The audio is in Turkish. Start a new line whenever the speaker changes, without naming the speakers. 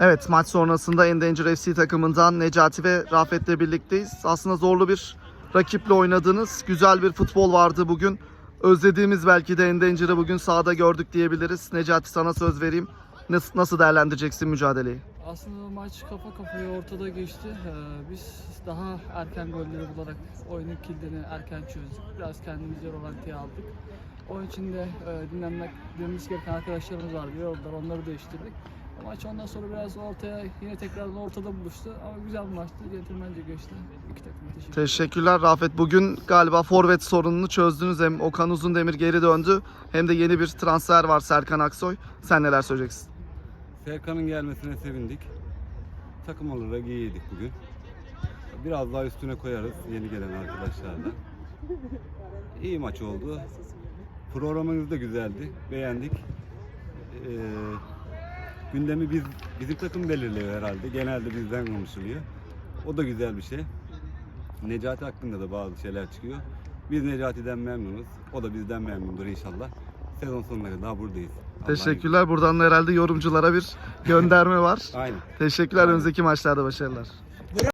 Evet maç sonrasında Endanger FC takımından Necati ve Rafet'le birlikteyiz. Aslında zorlu bir rakiple oynadınız. Güzel bir futbol vardı bugün. Özlediğimiz belki de Endanger'ı bugün sahada gördük diyebiliriz. Necati sana söz vereyim. Nasıl, nasıl değerlendireceksin mücadeleyi?
Aslında maç kafa kafaya ortada geçti. Ee, biz daha erken golleri bularak oyunun kilidini erken çözdük. Biraz kendimizi rolantiye aldık. Onun için de e, dinlenmek, dinlenmesi gereken arkadaşlarımız vardı. Yoruldular, onları değiştirdik. Maç ondan sonra biraz ortaya, yine tekrardan ortada buluştu. Ama güzel bir maçtı. Centilmence geçti. İki takıma teşekkür.
Teşekkürler Rafet. Bugün galiba forvet sorununu çözdünüz. Hem Okan Uzundemir geri döndü hem de yeni bir transfer var Serkan Aksoy. Sen neler söyleyeceksin?
Serkan'ın gelmesine sevindik. Takım olarak iyiydik bugün. Biraz daha üstüne koyarız yeni gelen arkadaşlarla. İyi maç oldu. Programımız da güzeldi. Beğendik. Ee, gündemi biz bizim takım belirliyor herhalde. Genelde bizden konuşuluyor. O da güzel bir şey. Necati hakkında da bazı şeyler çıkıyor. Biz Necati'den memnunuz. O da bizden memnundur inşallah. Sezon sonuna kadar buradayız.
Teşekkürler. Buradan da herhalde yorumculara bir gönderme var.
Aynen.
Teşekkürler.
Aynen.
Önümüzdeki maçlarda başarılar.